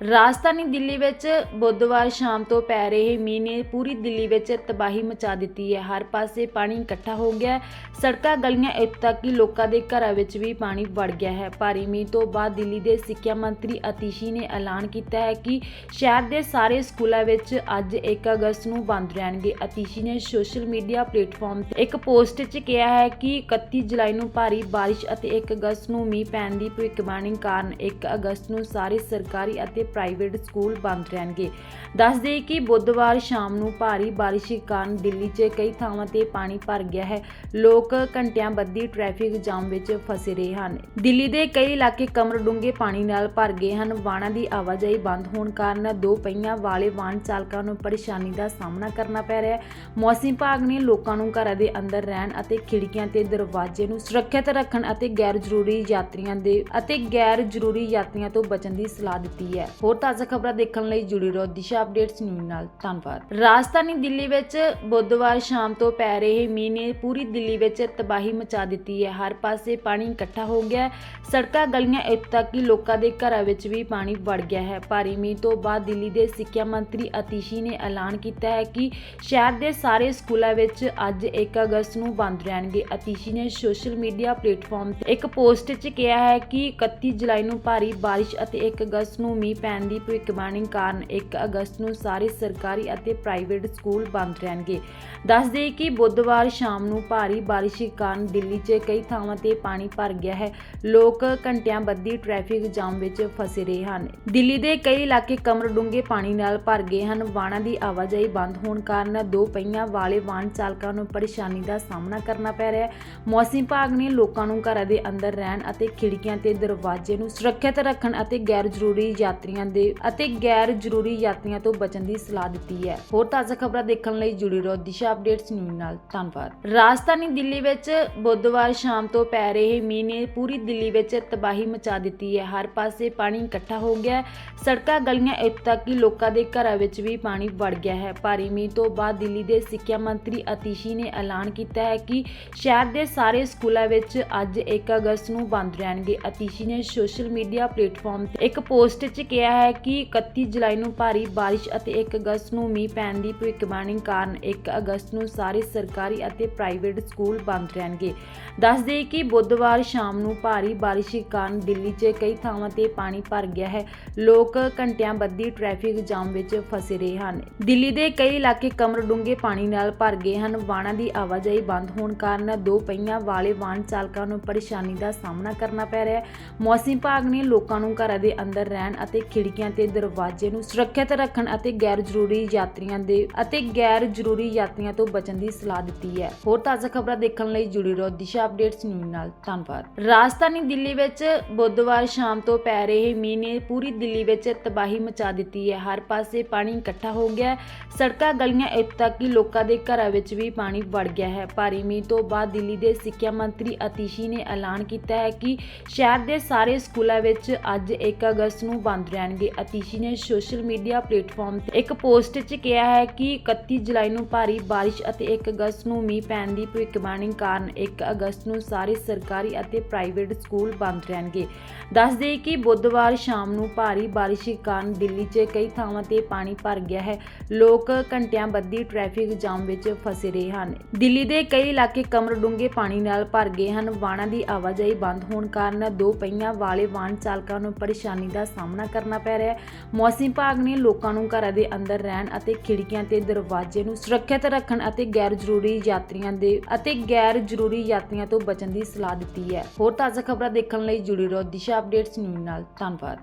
ਰਾਜਧਾਨੀ ਦਿੱਲੀ ਵਿੱਚ ਬੁੱਧਵਾਰ ਸ਼ਾਮ ਤੋਂ ਪੈ ਰਹੇ ਮੀਂਹ ਨੇ ਪੂਰੀ ਦਿੱਲੀ ਵਿੱਚ ਤਬਾਹੀ ਮਚਾ ਦਿੱਤੀ ਹੈ। ਹਰ ਪਾਸੇ ਪਾਣੀ ਇਕੱਠਾ ਹੋ ਗਿਆ ਹੈ। ਸੜਕਾਂ ਗਲੀਆਂ ਇੱਥੋਂ ਤੱਕ ਕਿ ਲੋਕਾਂ ਦੇ ਘਰਾਂ ਵਿੱਚ ਵੀ ਪਾਣੀ ਵੜ ਗਿਆ ਹੈ। ਭਾਰੀ ਮੀਂਹ ਤੋਂ ਬਾਅਦ ਦਿੱਲੀ ਦੇ ਸਿੱਖਿਆ ਮੰਤਰੀ ਅਤੀਸ਼ੀ ਨੇ ਐਲਾਨ ਕੀਤਾ ਹੈ ਕਿ ਸ਼ਹਿਰ ਦੇ ਸਾਰੇ ਸਕੂਲਾਂ ਵਿੱਚ ਅੱਜ 1 ਅਗਸਤ ਨੂੰ ਬੰਦ ਰਹਿਣਗੇ। ਅਤੀਸ਼ੀ ਨੇ ਸੋਸ਼ਲ ਮੀਡੀਆ ਪਲੇਟਫਾਰਮ ਤੇ ਇੱਕ ਪੋਸਟ 'ਚ ਕਿਹਾ ਹੈ ਕਿ 31 ਜੁਲਾਈ ਨੂੰ ਭਾਰੀ ਬਾਰਿਸ਼ ਅਤੇ 1 ਅਗਸਤ ਨੂੰ ਮੀਂਹ ਪੈਣ ਦੀ ਭਵਿੱਖਬਾਣੀ ਕਾਰਨ 1 ਅਗਸਤ ਨੂੰ ਸਾਰੇ ਸਰਕਾਰੀ ਅਤੇ ਪ੍ਰਾਈਵੇਟ ਸਕੂਲ ਬੰਦ ਰਹਿਣਗੇ। ਦੱਸ ਦੇਈਏ ਕਿ ਬੁੱਧਵਾਰ ਸ਼ਾਮ ਨੂੰ ਭਾਰੀ ਬਾਰਿਸ਼ ਕਾਰਨ ਦਿੱਲੀ 'ਚ ਕਈ ਥਾਵਾਂ ਤੇ ਪਾਣੀ ਭਰ ਗਿਆ ਹੈ। ਲੋਕ ਘੰਟਿਆਂ ਬੱਧੀ ਟ੍ਰੈਫਿਕ ਜਾਮ ਵਿੱਚ ਫਸੇ ਰਹੇ ਹਨ। ਦਿੱਲੀ ਦੇ ਕਈ ਇਲਾਕੇ ਕਮਰ ਡੂੰਘੇ ਪਾਣੀ ਨਾਲ ਭਰ ਗਏ ਹਨ। ਵਾਹਨਾਂ ਦੀ ਆਵਾਜਾਈ ਬੰਦ ਹੋਣ ਕਾਰਨ ਦੋ ਪਹੀਆਂ ਵਾਲੇ ਵਾਹਨ ਚਾਲਕਾਂ ਨੂੰ ਪਰੇਸ਼ਾਨੀ ਦਾ ਸਾਹਮਣਾ ਕਰਨਾ ਪੈ ਰਿਹਾ ਹੈ। ਮੌਸਮ ਵਿਭਾਗ ਨੇ ਲੋਕਾਂ ਨੂੰ ਘਰਾਂ ਦੇ ਅੰਦਰ ਰਹਿਣ ਅਤੇ ਖਿੜਕੀਆਂ ਤੇ ਦਰਵਾਜ਼ੇ ਨੂੰ ਸੁਰੱਖਿਅਤ ਰੱਖਣ ਅਤੇ ਗੈਰ ਜ਼ਰੂਰੀ ਯਾਤਰੀਆਂ ਦੇ ਅਤੇ ਗੈਰ ਜ਼ਰੂਰੀ ਯਾਤਰੀਆਂ ਤੋਂ ਬਚਣ ਦੀ ਸਲਾਹ ਦਿੱਤੀ ਹੈ। ਹੋਰ ਤਾਜ਼ਾ ਖਬਰਾਂ ਦੇਖਣ ਲਈ ਜੁੜੇ ਰਹੋ ਦਿਸ਼ਾ ਅਪਡੇਟਸ ਨਿਊਜ਼ ਨਾਲ। ਧੰਨਵਾਦ। ਰਾਜਧਾਨੀ ਦਿੱਲੀ ਵਿੱਚ ਬੁੱਧਵਾਰ ਸ਼ਾਮ ਤੋਂ ਪੈ ਰਹੇ ਮੀਂਹ ਨੇ ਪੂਰੀ ਦਿੱਲੀ ਵਿੱਚ ਤਬਾਹੀ ਮਚਾ ਦਿੱਤੀ ਹੈ। ਹਰ ਪਾਸੇ ਪਾਣੀ ਇਕੱਠਾ ਹੋ ਗਿਆ ਸੜਕਾਂ ਗਲੀਆਂ ਇੱਥੇ ਤੱਕ ਕਿ ਲੋਕਾਂ ਦੇ ਘਰਾਂ ਵਿੱਚ ਵੀ ਪਾਣੀ ਵੜ ਗਿਆ ਹੈ। ਭਾਰੀ ਮੀਂਹ ਤੋਂ ਬਾਅਦ ਦਿੱਲੀ ਦੇ ਸਿੱਖਿਆ ਮੰਤਰੀ ਅਤੀਸ਼ੀ ਨੇ ਐਲਾਨ ਕੀਤਾ ਹੈ ਕਿ ਸ਼ਹਿਰ ਦੇ ਸਾਰੇ ਸਕੂਲਾਂ ਵਿੱਚ ਅੱਜ 1 ਅਗਸਤ ਨੂੰ ਬੰਦ ਰਹਿਣਗੇ। ਅਤੀਸ਼ੀ ਨੇ ਸੋਸ਼ਲ ਮੀਡੀਆ ਪਲੇਟਫਾਰਮ ਤੇ ਇੱਕ ਪੋਸਟ 'ਚ ਕਿਹਾ ਹੈ ਕਿ 31 ਜੁਲਾਈ ਨੂੰ ਭਾਰੀ ਬਾਰਿਸ਼ ਅਤੇ 1 ਅਗਸਤ ਨੂੰ ਮੀਂਹ ਪੈਣ ਦੀ ਭਵਿੱਖਬਾਣੀ ਕਾਰਨ 1 ਅਗਸਤ ਨੂੰ ਸਾਰੇ ਸਰਕਾਰੀ ਅਤੇ ਪ੍ਰਾਈਵੇਟ ਸਕੂਲ ਬੰਦ ਰਹਿਣਗੇ। ਦੱਸ ਕਿ ਬੁੱਧਵਾਰ ਸ਼ਾਮ ਨੂੰ ਭਾਰੀ ਬਾਰਿਸ਼ ਕਾਰਨ ਦਿੱਲੀ 'ਚ ਕਈ ਥਾਵਾਂ ਤੇ ਪਾਣੀ ਭਰ ਗਿਆ ਹੈ। ਲੋਕ ਘੰਟਿਆਂ ਬੱਧੀ ਟ੍ਰੈਫਿਕ ਜਾਮ ਵਿੱਚ ਫਸੇ ਰਹੇ ਹਨ। ਦਿੱਲੀ ਦੇ ਕਈ ਇਲਾਕੇ ਕਮਰ ਡੂੰਘੇ ਪਾਣੀ ਨਾਲ ਭਰ ਗਏ ਹਨ। ਵਾਹਨਾਂ ਦੀ ਆਵਾਜਾਈ ਬੰਦ ਹੋਣ ਕਾਰਨ ਦੋ ਪਹੀਆਂ ਵਾਲੇ ਵਾਹਨ ਚਾਲਕਾਂ ਨੂੰ ਪਰੇਸ਼ਾਨੀ ਦਾ ਸਾਹਮਣਾ ਕਰਨਾ ਪੈ ਰਿਹਾ ਹੈ। ਮੌਸਮ ਵਿਭਾਗ ਨੇ ਲੋਕਾਂ ਨੂੰ ਘਰਾਂ ਦੇ ਅੰਦਰ ਰਹਿਣ ਅਤੇ ਖਿੜਕੀਆਂ ਤੇ ਦਰਵਾਜ਼ੇ ਨੂੰ ਸੁਰੱਖਿਅਤ ਰੱਖਣ ਅਤੇ ਗੈਰ ਜ਼ਰੂਰੀ ਯਾਤਰੀਆਂ ਦੇ ਅਤੇ ਗੈਰ ਜ਼ਰੂਰੀ ਯਾਤਰੀਆਂ ਤੋਂ ਬਚਣ ਦੀ ਸਲਾਹ ਦਿੱਤੀ ਹੈ। ਹੋਰ ਤਾਜ਼ਾ ਖਬਰਾਂ ਦੇਖਣ ਲਈ ਜੁੜੀ ਰਹੋ ਦਿਸ਼ਾ ਅਪਡੇਟਸ ਨਿਊਜ਼ ਨਾਲ। ਧੰਨਵਾਦ। ਰਾਜਧਾਨੀ ਦਿੱਲੀ ਵਿੱਚ ਬੁੱਧਵਾਰ ਸ਼ਾਮ ਤੋਂ ਪੈ ਰਹੇ ਮੀਂਹ ਨੇ ਪੂਰੀ ਦਿੱਲੀ ਵਿੱਚ ਤਬਾਹੀ ਮਚਾ ਦਿੱਤੀ ਹੈ। ਹਰ ਪਾਸੇ ਪਾਣੀ ਇਕੱਠਾ ਹੋ ਗਿਆ ਸੜਕਾਂ ਗਲੀਆਂ ਇੱਥੇ ਤੱਕ ਕਿ ਲੋਕਾਂ ਦੇ ਘਰਾਂ ਵਿੱਚ ਵੀ ਪਾਣੀ ਵੜ ਗਿਆ ਹੈ। ਭਾਰੀ ਮੀਂਹ ਤੋਂ ਬਾਅਦ ਦਿੱਲੀ ਦੇ ਸਿੱਖਿਆ ਮੰਤਰੀ ਅਤੀਸ਼ੀ ਨੇ ਐਲਾਨ ਕੀਤਾ ਹੈ ਕਿ ਸ਼ਹਿਰ ਦੇ ਸਾਰੇ ਸਕੂਲਾਂ ਵਿੱਚ ਅੱਜ 1 ਅਗਸਤ ਨੂੰ ਬੰਦ ਰਹਿਣਗੇ। ਅਤੀਸ਼ੀ ਨੇ ਸੋਸ਼ਲ ਮੀਡੀਆ ਪਲੇਟਫਾਰਮ ਤੇ ਇੱਕ ਪੋਸਟ 'ਚ ਕਿਹਾ ਹੈ ਕਿ 31 ਜੁਲਾਈ ਨੂੰ ਭਾਰੀ ਬਾਰਿਸ਼ ਅਤੇ 1 ਅਗਸਤ ਨੂੰ ਮੀਂਹ ਪੈਣ ਦੀ ਭਵਿੱਖਬਾਣੀ ਕਾਰਨ 1 ਅਗਸਤ ਨੂੰ ਸਾਰੇ ਸਰਕਾਰੀ ਅਤੇ ਪ੍ਰਾਈਵੇਟ ਸਕੂਲ ਬੰਦ ਰਹਿਣਗੇ। ਦੱਸ ਦੇਈਏ ਕਿ ਬੁੱਧਵਾਰ ਸ਼ਾਮ ਨੂੰ ਭਾਰੀ ਬਾਰਿਸ਼ ਕਾਰਨ ਦਿੱਲੀ 'ਚ ਕਈ ਥਾਵਾਂ ਤੇ ਪਾਣੀ ਭਰ ਗਿਆ ਹੈ। ਲੋਕ ਘੰਟਿਆਂ ਬੱਧੀ ਟ੍ਰੈਫਿਕ ਜਾਮ ਵਿੱਚ ਫਸੇ ਰਹੇ ਹਨ। ਦਿੱਲੀ ਦੇ ਕਈ ਇਲਾਕੇ ਕਮਰ ਡੂੰਘੇ ਪਾਣੀ ਨਾਲ ਭਰ ਗਏ ਹਨ। ਵਾਹਨਾਂ ਦੀ ਆਵਾਜਾਈ ਬੰਦ ਹੋਣ ਕਾਰਨ ਦੋ ਪਹੀਆਂ ਵਾਲੇ ਵਾਹਨ ਚਾਲਕਾਂ ਨੂੰ ਪਰੇਸ਼ਾਨੀ ਦਾ ਸਾਹਮਣਾ ਕਰਨਾ ਪੈ ਰਿਹਾ ਹੈ। ਮੌਸਮ ਵਿਭਾਗ ਨੇ ਲੋਕਾਂ ਨੂੰ ਘਰਾਂ ਦੇ ਅੰਦਰ ਰਹਿਣ ਅਤੇ ਖਿੜਕੀਆਂ ਤੇ ਦਰਵਾਜ਼ੇ ਨੂੰ ਸੁਰੱਖਿਅਤ ਰੱਖਣ ਅਤੇ ਗੈਰ ਜ਼ਰੂਰੀ ਯਾਤਰੀਆਂ ਦੇ ਅਤੇ ਗੈਰ ਜ਼ਰੂਰੀ ਯਾਤਰੀਆਂ ਤੋਂ ਬਚਣ ਦੀ ਸਲਾਹ ਦਿੱਤੀ ਹੈ। ਹੋਰ ਤਾਜ਼ਾ ਖਬਰਾਂ ਦੇਖਣ ਲਈ ਜੁੜੀ ਰਹੋ ਦਿਸ਼ਾ ਅਪਡੇਟਸ ਨਿਊਜ਼ ਨਾਲ। ਧੰਨਵਾਦ। ਰਾਜਧਾਨੀ ਦਿੱਲੀ ਵਿੱਚ ਬੁੱਧਵਾਰ ਸ਼ਾਮ ਤੋਂ ਪੈ ਰਹੇ ਮੀਂਹ ਨੇ ਪੂਰੀ ਦਿੱਲੀ ਵਿੱਚ ਤਬਾਹੀ ਮਚਾ ਦਿੱਤੀ ਹੈ। ਹਰ ਪਾਸੇ ਪਾਣੀ ਇਕੱਠਾ ਹੋ ਗਿਆ ਸੜਕਾਂ ਗਲੀਆਂ ਇੱਥੇ ਤੱਕ ਕਿ ਲੋਕਾਂ ਦੇ ਘਰਾਂ ਵਿੱਚ ਵੀ ਪਾਣੀ ਵੜ ਗਿਆ ਹੈ। ਭਾਰੀ ਮੀਂਹ ਤੋਂ ਬਾਅਦ ਦਿੱਲੀ ਦੇ ਸਿੱਖਿਆ ਮੰਤਰੀ ਅਤੀਸ਼ੀ ਨੇ ਐਲਾਨ ਕੀਤਾ ਹੈ ਕਿ ਸ਼ਹਿਰ ਦੇ ਸਾਰੇ ਸਕੂਲਾਂ ਵਿੱਚ ਅੱਜ 1 ਅਗਸਤ ਨੂੰ ਬੰਦ ਰਹਿਣ ਰਹਿਣਗੇ ਅਤੀਸ਼ੀ ਨੇ ਸੋਸ਼ਲ ਮੀਡੀਆ ਪਲੇਟਫਾਰਮ ਤੇ ਇੱਕ ਪੋਸਟ 'ਚ ਕਿਹਾ ਹੈ ਕਿ 31 ਜੁਲਾਈ ਨੂੰ ਭਾਰੀ ਬਾਰਿਸ਼ ਅਤੇ 1 ਅਗਸਤ ਨੂੰ ਮੀਂਹ ਪੈਣ ਦੀ ਭਵਿੱਖਬਾਣੀ ਕਾਰਨ 1 ਅਗਸਤ ਨੂੰ ਸਾਰੇ ਸਰਕਾਰੀ ਅਤੇ ਪ੍ਰਾਈਵੇਟ ਸਕੂਲ ਬੰਦ ਰਹਿਣਗੇ। ਦੱਸ ਦੇਈਏ ਕਿ ਬੁੱਧਵਾਰ ਸ਼ਾਮ ਨੂੰ ਭਾਰੀ ਬਾਰਿਸ਼ ਕਾਰਨ ਦਿੱਲੀ 'ਚ ਕਈ ਥਾਵਾਂ ਤੇ ਪਾਣੀ ਭਰ ਗਿਆ ਹੈ। ਲੋਕ ਘੰਟਿਆਂ ਬੱਧੀ ਟ੍ਰੈਫਿਕ ਜਾਮ ਵਿੱਚ ਫਸੇ ਰਹੇ ਹਨ। ਦਿੱਲੀ ਦੇ ਕਈ ਇਲਾਕੇ ਕਮਰ ਡੂੰਘੇ ਪਾਣੀ ਨਾਲ ਭਰ ਗਏ ਹਨ। ਵਾਹਨਾਂ ਦੀ ਆਵਾਜਾਈ ਬੰਦ ਹੋਣ ਕਾਰਨ ਦੋ ਪਹੀਆਂ ਵਾਲੇ ਵਾਹਨ ਚਾਲਕਾਂ ਨੂੰ ਪਰੇਸ਼ਾਨੀ ਦਾ ਸਾਹਮਣਾ ਕਰਨਾ ਕਰਨਾ ਪੈ ਰਿਹਾ ਹੈ। ਮੌਸਮ ਵਿਭਾਗ ਨੇ ਲੋਕਾਂ ਨੂੰ ਘਰਾਂ ਦੇ ਅੰਦਰ ਰਹਿਣ ਅਤੇ ਖਿੜਕੀਆਂ ਤੇ ਦਰਵਾਜ਼ੇ ਨੂੰ ਸੁਰੱਖਿਅਤ ਰੱਖਣ ਅਤੇ ਗੈਰ ਜ਼ਰੂਰੀ ਯਾਤਰੀਆਂ ਦੇ ਅਤੇ ਗੈਰ ਜ਼ਰੂਰੀ ਯਾਤਰੀਆਂ ਤੋਂ ਬਚਣ ਦੀ ਸਲਾਹ ਦਿੱਤੀ ਹੈ। ਹੋਰ ਤਾਜ਼ਾ ਖਬਰਾਂ ਦੇਖਣ ਲਈ ਜੁੜੇ ਰਹੋ ਦਿਸ਼ਾ ਅਪਡੇਟਸ ਨਿਊਜ਼ ਨਾਲ। ਧੰਨਵਾਦ।